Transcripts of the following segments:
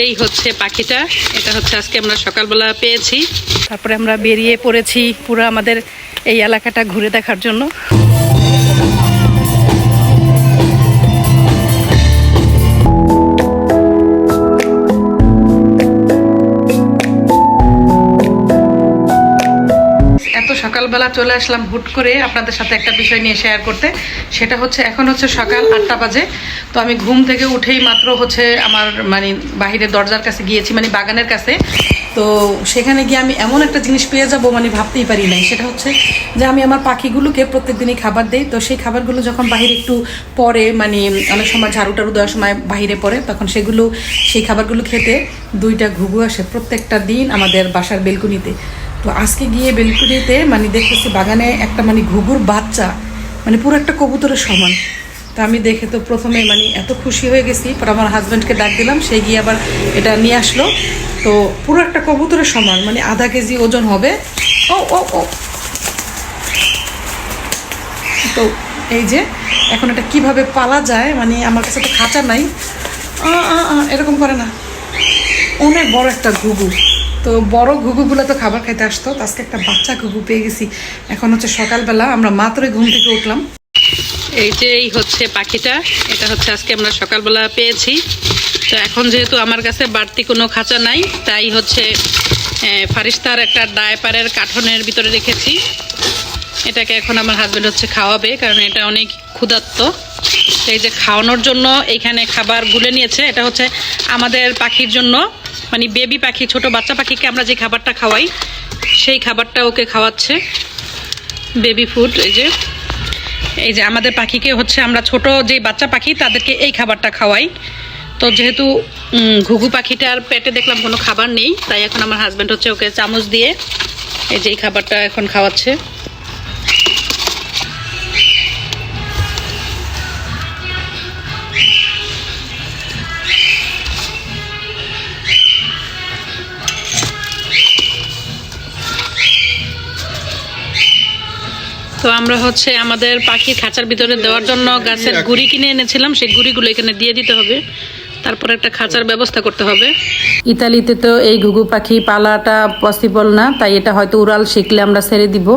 এই হচ্ছে পাখিটা। এটা হচ্ছে আজকে আমরা সকালবেলা পেয়েছি। তারপরে আমরা বেরিয়ে পড়েছি পুরো আমাদের এই এলাকাটা ঘুরে দেখার জন্য। এত সকালবেলা চলে আসলাম হুট করে আপনাদের সাথে একটা বিষয় নিয়ে শেয়ার করতে। সেটা হচ্ছে এখন হচ্ছে সকাল আটটা বাজে। তো আমি ঘুম থেকে উঠেই মাত্র হচ্ছে আমার মানে বাহিরের দরজার কাছে গিয়েছি মানে বাগানের কাছে। তো সেখানে গিয়ে আমি এমন একটা জিনিস পেয়ে যাব মানে ভাবতেই পারি নাই। সেটা হচ্ছে যে আমি আমার পাখিগুলোকে প্রত্যেকদিনই খাবার দেই। তো সেই খাবারগুলো যখন বাহিরে একটু পরে মানে অনেক সময় ঝাড়ু টাড়ু দেওয়ার সময় বাহিরে পড়ে, তখন সেগুলো, সেই খাবারগুলো খেতে দুইটা ঘুঘু আসে প্রত্যেকটা দিন আমাদের বাসার বেলকুনিতে। তো আজকে গিয়ে বেলকুনিতে মানে দেখতেছি বাগানে একটা মানে ঘুঘুর বাচ্চা মানে পুরো একটা কবুতরের সমান। তো আমি দেখে তো প্রথমে মানে এত খুশি হয়ে গেছি, পর আমার হাজব্যান্ডকে ডাক দিলাম, সে গিয়ে আবার এটা নিয়ে আসলো। তো পুরো একটা কবুতরের সমান মানে আধা কেজি ওজন হবে। ও ও ও। তো এই যে, এখন এটা কীভাবে পালা যায় মানে আমার কাছে তো খাঁচা নাই। এরকম করে না। অনেক বড় একটা ঘুঘু। তো বড় ঘুঘুগুলো তো খাবার খাইতে আসতো আজকে একটা বাচ্চা ঘুঘু পেয়ে গেছি। এখন হচ্ছে সকালবেলা, আমরা মাত্রই ঘুম থেকে উঠলাম। এই যে এই হচ্ছে পাখিটা, এটা হচ্ছে আজকে আমরা সকালবেলা পেয়েছি। তো এখন যেহেতু আমার কাছে বাড়তি কোনো খাঁচা নাই, তাই হচ্ছে ফারিস্তার একটা ডায়পারের কাঠনের ভিতরে রেখেছি। এটাকে এখন আমার হাজব্যান্ড হচ্ছে খাওয়াবে, কারণ এটা অনেক ক্ষুধার্ত। এই যে খাওয়ানোর জন্য এইখানে খাবার গুলে নিয়েছে, এটা হচ্ছে আমাদের পাখির জন্য। মানে বেবি পাখি, ছোট বাচ্চা পাখিকে আমরা যে খাবারটা খাওয়াই, সেই খাবারটা ওকে খাওয়াচ্ছে বেবি ফুড এই যে। এই যে আমাদের পাখিকে হচ্ছে আমরা ছোট যে বাচ্চা পাখি, তাদেরকে এই খাবারটা খাওয়াই। তো যেহেতু ঘুঘু পাখিটার পেটে দেখলাম কোনো খাবার নেই, তাই এখন আমার হাজব্যান্ড হচ্ছে ওকে চামচ দিয়ে এই যে এই খাবারটা এখন খাওয়াচ্ছে। তো আমরা হচ্ছে আমাদের পাখির খাঁচার ভিতরে দেওয়ার জন্য গাছের গুড়ি কিনে এনেছিলাম সেই গুড়িগুলো এখানে দিয়ে দিতে হবে। তারপর একটা খাঁচার ব্যবস্থা করতে হবে। ইতালিতে তো এই ঘুঘু পাখি পালাটা পসিবল না তাই এটা হয়তো উড়াল শিখলে আমরা ছেড়ে দিব।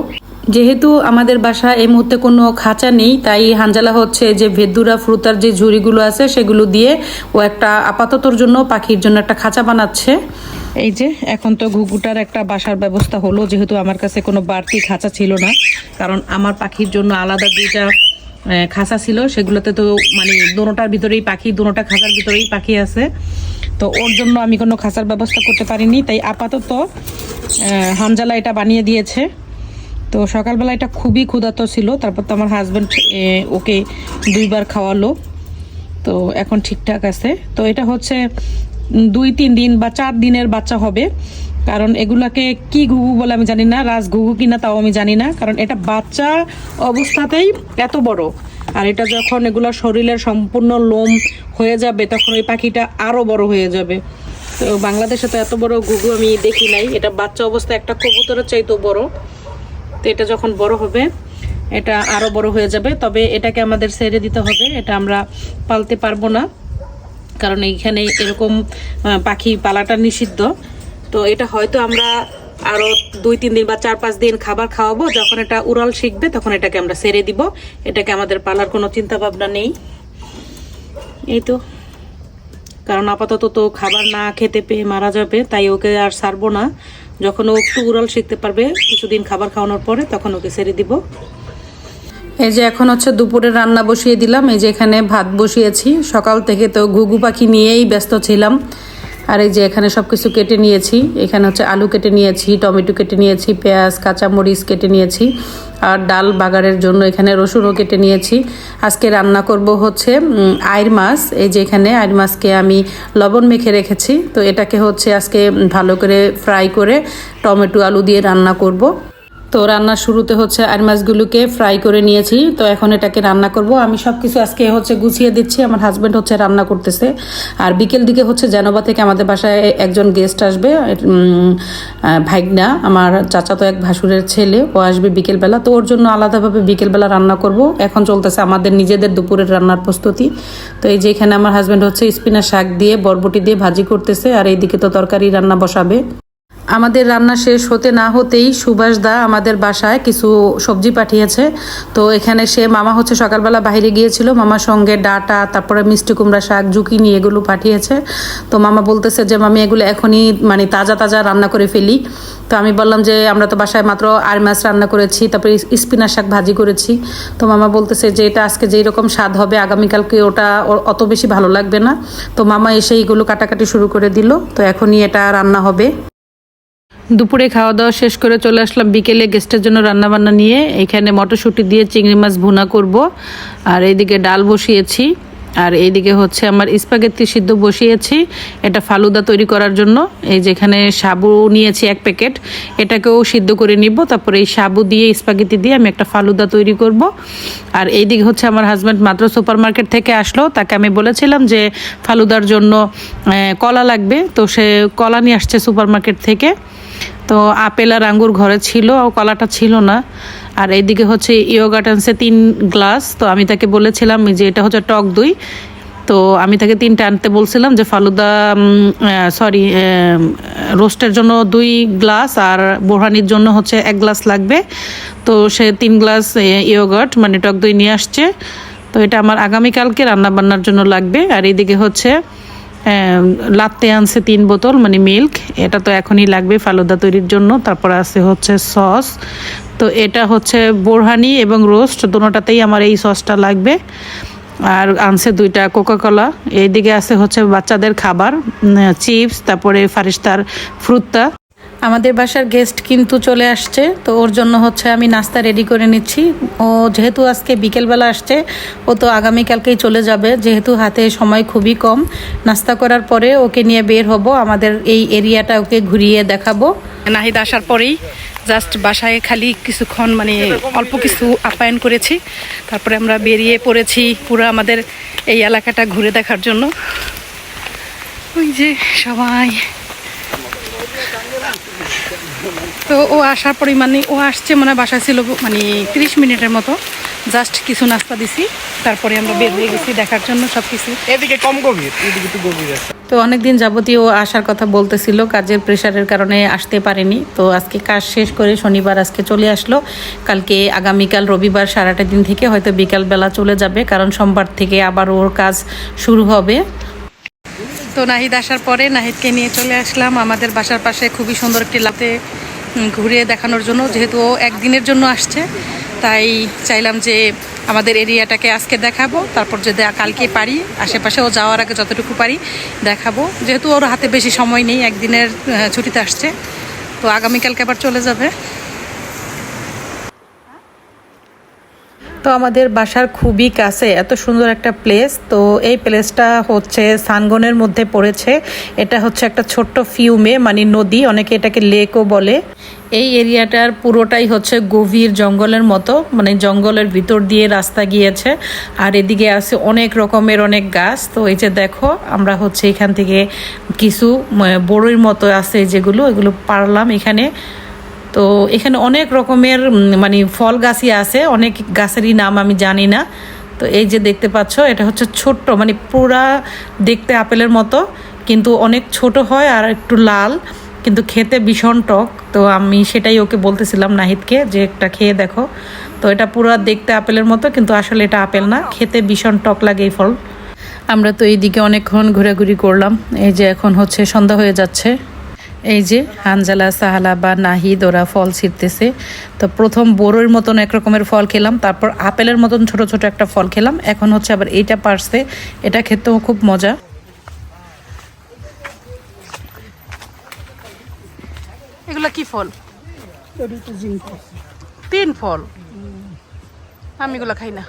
যেহেতু আমাদের বাসা এই মুহূর্তে কোনো খাঁচা নেই তাই হাঞ্জালা হচ্ছে যে ভেদুরা ফ্রুতার যে ঝুড়িগুলো আছে সেগুলো দিয়ে ও একটা আপাততর জন্য পাখির জন্য একটা খাঁচা বানাচ্ছে। এই যে, এখন তো ঘুঘুটার একটা বাসার ব্যবস্থা হলো, যেহেতু আমার কাছে কোনো বাড়তি খাঁচা ছিল না। কারণ আমার পাখির জন্য আলাদা দুইটা খাঁচা ছিল, সেগুলোতে তো মানে দোনোটার ভিতরেই পাখি দোনোটা খাঁচার ভিতরেই পাখি আছে। তো ওর জন্য আমি কোনো খাঁচার ব্যবস্থা করতে পারিনি। তাই আপাতত হামজালা এটা বানিয়ে দিয়েছে। তো সকালবেলা এটা খুবই ক্ষুধাত ছিল। তারপর তো আমার হাজব্যান্ড ওকে দুইবার খাওয়ালো। তো এখন ঠিকঠাক আছে। তো এটা হচ্ছে দুই, তিন দিন বা চার দিনের বাচ্চা হবে। কারণ এগুলাকে কি ঘুঘু বলে আমি জানি না, রাজ ঘুঘু কিনা তাও আমি জানি না। কারণ এটা বাচ্চা অবস্থাতেই এত বড়। আর এটা যখন এগুলো শরীরের সম্পূর্ণ লোম হয়ে যাবে, তখন ওই পাখিটা আরও বড় হয়ে যাবে। তো বাংলাদেশে তো এত বড় ঘুঘু আমি দেখি নাই। এটা বাচ্চা অবস্থায় একটা কবুতরের চাইতেও বড়। তো এটা যখন বড় হবে, এটা আরও বড় হয়ে যাবে। তবে এটাকে আমাদের ছেড়ে দিতে হবে। এটা আমরা পালতে পারব না। কারণ এইখানে এরকম পাখি পালাটা নিষিদ্ধ। তো এটা হয়তো আমরা আরও দুই, তিন দিন বা চার, পাঁচ দিন খাবার খাওয়াবো, যখন এটা উড়াল শিখবে তখন এটাকে আমরা সেরে দিব। এটাকে আমাদের পালার কোনো চিন্তা ভাবনা নেই। এই তো। কারণ আপাতত তো খাবার না খেতে পেয়ে মারা যাবে, তাই ওকে আর সারবো না। যখন ও একটু উড়াল শিখতে পারবে, কিছুদিন খাবার খাওয়ানোর পরে তখন ওকে সেরে দিব। এই যে এখন হচ্ছে দুপুরে রান্না বসিয়ে দিলাম। এই যে এখানে ভাত বসিয়েছি। সকাল থেকে তো ঘুঘু পাখি নিয়েই ব্যস্ত ছিলাম। আর এই যে এখানে সব কিছু কেটে নিয়েছি। এখানে হচ্ছে আলু কেটে নিয়েছি, টমেটো কেটে নিয়েছি, পেঁয়াজ, কাঁচামরিচ কেটে নিয়েছি, আর ডাল বাগারের জন্য এখানে রসুনও কেটে নিয়েছি। আজকে রান্না করব হচ্ছে আইর মাছ। এই যে এখানে আইর মাছকে আমি লবণ মেখে রেখেছি। তো এটাকে হচ্ছে আজকে ভালো করে ফ্রাই করে টমেটো, আলু দিয়ে রান্না করব। তো তো রান্নার শুরুতে হচ্ছে আর মাছগুলোকে ফ্রাই করে নিয়েছি। তো এখন এটাকে রান্না করব। আমি সব কিছু আজকে হচ্ছে গুছিয়ে দিচ্ছি। আমার হাজব্যান্ড হচ্ছে রান্না করতেছে। আর বিকেল দিকে হচ্ছে জানোবা থেকে আমাদের বাসায় একজন গেস্ট আসবে। ভাইগনা। আমার চাচাতো এক ভাসুরের ছেলে। ও আসবে বিকেলবেলা। তো ওর জন্য আলাদাভাবে বিকেলবেলা রান্না করব। এখন চলতেছে আমাদের নিজেদের দুপুরের রান্নার প্রস্তুতি। তো এই যে এখানে আমার হাজব্যান্ড হচ্ছে স্পিনার শাক দিয়ে, বরবটি দিয়ে ভাজি করতেছে। আর এইদিকে তো তরকারি রান্না বসাবে। আমাদের রান্না শেষ হতে না হতেই সুভাষ দা আমাদের বাসায় কিছু সবজি পাঠিয়েছে। তো এখানে সে মামা হচ্ছে সকালবেলা বাইরে গিয়েছিল, মামার সঙ্গে ডাটা, তারপরে মিষ্টি কুমড়া শাক জুকিনি এগুলো পাঠিয়েছে। তো মামা বলতেছে যে, মামি, এগুলো এখনই মানে তাজা তাজা রান্না করে ফেলি। তো আমি বললাম যে, আমরা তো বাসায় মাত্র আর মাছ রান্না করেছি, তারপরে স্পিনার শাক ভাজি করেছি। তো মামা বলতেছে যে, এটা আজকে যেই রকম স্বাদ হবে, আগামীকালকে ওটা অত বেশি ভালো লাগবে না। তো মামা এসে এইগুলো কাটাকাটি শুরু করে দিল। তো এখনই এটা রান্না হবে। দুপুরে খাওয়া দাওয়া শেষ করে চলে আসলাম বিকেলে গেস্টের জন্য রান্নাবান্না নিয়ে। এখানে মটরশুঁটি দিয়ে চিংড়ি মাছ ভুনা করব। আর এইদিকে ডাল বসিয়েছি। আর এইদিকে হচ্ছে আমার স্পাগেত্তি সিদ্ধ বসিয়েছি। এটা ফালুদা তৈরি করার জন্য। এই যেখানে সাবু নিয়েছি এক প্যাকেট। এটাকেও সিদ্ধ করে নিব। তারপরে এই সাবু দিয়ে স্পাগেতি দিয়ে আমি একটা ফালুদা তৈরি করব। আর এইদিকে হচ্ছে আমার হাজব্যান্ড মাত্র সুপার মার্কেট থেকে আসলো। তাকে আমি বলেছিলাম যে ফালুদার জন্য কলা লাগবে। তো সে কলা নিয়ে আসছে সুপার মার্কেট থেকে। তো আপেল আর আঙ্গুর ঘরে ছিল, ও কলাটা ছিল না। আর এইদিকে হচ্ছে ইয়োগাট আনছে তিন গ্লাস, তো আমি তাকে বলেছিলাম যে এটা হচ্ছে টক দই। তো আমি তাকে তিনটা আনতে বলছিলাম যে ফালুদা সরি রোস্টের জন্য দুই গ্লাস আর বোরহানির জন্য হচ্ছে এক গ্লাস লাগবে। তো সে তিন গ্লাস ইয়োগাট মানে টক দই নিয়ে আসছে। তো এটা আমার আগামীকালকে রান্না বান্নার জন্য লাগবে। আর এইদিকে হচ্ছে লাত্তে আনছে তিন বোতল মানে মিল্ক এটা তো এখনই লাগবে ফালুদা তৈরির জন্য। তারপর আছে হচ্ছে সস তো এটা হচ্ছে বোরহানি এবং রোস্ট দুটোটাতেই আমার এই সসটা লাগবে। আর আনছে দুইটা কোকা কোলা এইদিকে আছে হচ্ছে বাচ্চাদের খাবার চিপস তারপরে ফারিস্তার ফ্রুত্তা আমাদের বাসার গেস্ট কিন্তু চলে আসছে, তো ওর জন্য হচ্ছে আমি নাস্তা রেডি করে নিচ্ছি। ও যেহেতু আজকে বিকেলবেলা আসছে, ও তো আগামীকালকেই চলে যাবে। যেহেতু হাতে সময় খুবই কম, নাস্তা করার পরে ওকে নিয়ে বের হব, আমাদের এই এরিয়াটা ওকে ঘুরিয়ে দেখাবো। নাহিদ আসার পরেই জাস্ট বাসায় খালি কিছুক্ষণ মানে অল্প কিছু আপ্যায়ন করেছি। তারপরে আমরা বেরিয়ে পড়েছি পুরো আমাদের এই এলাকাটা ঘুরে দেখার জন্য। ওই যে সবাই। তো ও আসার পরে মানে ও আসছে মানে বাসায় ছিল মানে তিরিশ মিনিটের মতো। জাস্ট কিছু নাস্তা দিছি তারপরে আমরা বের হয়ে গেছি দেখার জন্য সব কিছু এদিকে কম গভীর এদিকে একটু গভীর আছে। তো অনেকদিন যাবতীয় ও আসার কথা বলতেছিল কাজের প্রেশারের কারণে আসতে পারেনি। তো আজকে কাজ শেষ করে শনিবার আজকে চলে আসলো। কালকে আগামীকাল রবিবার সারাটা দিন থেকে হয়তো বিকালবেলা চলে যাবে কারণ সোমবার থেকে আবার ওর কাজ শুরু হবে। তো নাহিদ আসার পরে নাহিদকে নিয়ে চলে আসলাম আমাদের বাসার পাশে খুবই সুন্দর একটি লাতে ঘুরিয়ে দেখানোর জন্য, যেহেতু ও একদিনের জন্য আসছে। তাই চাইলাম যে আমাদের এরিয়াটাকে আজকে দেখাবো, তারপর যদি কালকে পারি, আশেপাশে ও যাওয়ার আগে যতটুকু পারি দেখাবো। যেহেতু ওর হাতে বেশি সময় নেই, একদিনের ছুটিতে আসছে, তো আগামীকালকে আবার চলে যাবে। তো আমাদের বাসার খুবই কাছে এত সুন্দর একটা প্লেস তো এই প্লেসটা হচ্ছে সানগনের মধ্যে পড়েছে। এটা হচ্ছে একটা ছোট্ট ফিউমে মানে নদী অনেকে এটাকে লেকও বলে। এই এরিয়াটার পুরোটাই হচ্ছে গভীর জঙ্গলের মতো মানে জঙ্গলের ভিতর দিয়ে রাস্তা গিয়েছে। আর এদিকে আছে অনেক রকমের অনেক গাছ। তো এই যে দেখো আমরা হচ্ছে এখান থেকে কিছু উম, বড়ইর মতো আছে যেগুলো এগুলো পারলাম এখানে। তো এখানে অনেক রকমের মানে ফল গাছই আছে, অনেক গাছেরই নাম আমি জানি না। তো এই যে দেখতে পাচ্ছ, এটা হচ্ছে ছোট্ট মানে পুরা দেখতে আপেলের মতো, কিন্তু অনেক ছোট হয় আর একটু লাল, কিন্তু খেতে ভীষণ টক। তো আমি সেটাই ওকে বলতেছিলাম নাহিদকে যে একটা খেয়ে দেখো। তো এটা পুরো দেখতে আপেলের মতো, কিন্তু আসলে এটা আপেল না, খেতে ভীষণ টক লাগে এই ফল। আমরা তো এইদিকে অনেকক্ষণ ঘোরাঘুরি করলাম, এই যে এখন হচ্ছে সন্ধ্যা হয়ে যাচ্ছে। এই যে হানজালা সাহালা বা নাহিদ ওরা ফল ছিঁড়তেছে। তো প্রথম বড়োর মতন এক রকমের ফল খেলাম তারপর আপেলের মতন ছোট ছোট একটা ফল খেলাম। এখন হচ্ছে আবার এইটা পারছে এটা খেতেও খুব মজা। এগুলা কি ফল? তিন ফল। আমি এগুলা খাই না।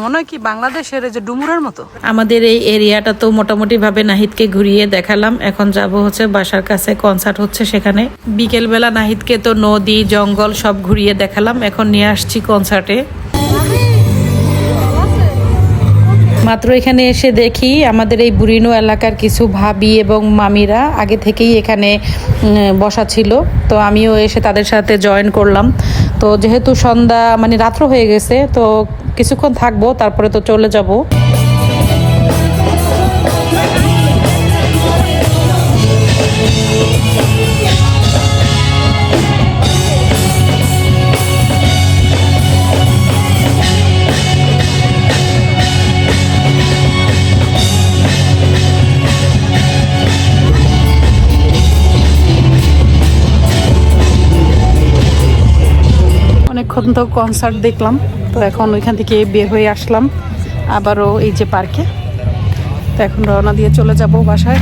মনে হয় কি বাংলাদেশের যে ডুমুরের মতো? আমাদের এই এরিয়াটা তো মোটামুটি ভাবে নাহিদকে ঘুরিয়ে দেখালাম। এখন যাব হচ্ছে বাসার কাছে কনসার্ট হচ্ছে সেখানে। বিকেল বেলা নাহিদকে তো নদী, জঙ্গল সব ঘুরিয়ে দেখালাম। এখন নিয়ে আসছি কনসার্টে মাত্র এখানে এসে দেখি আমাদের এই বুরিনো এলাকার কিছু ভাবি এবং মামিরা আগে থেকেই এখানে বসা ছিল। তো আমিও এসে তাদের সাথে জয়েন করলাম। তো যেহেতু সন্ধ্যা মানে রাত্র হয়ে গেছে তো কিছুক্ষণ থাকব তারপরে তো চলে যাব। অনেকক্ষণ তো কনসার্ট দেখলাম। তো এখন ওইখান থেকে বের হয়ে আসলাম। আবারও এই যে পার্কে তো এখন রওনা দিয়ে চলে যাব বাসায়।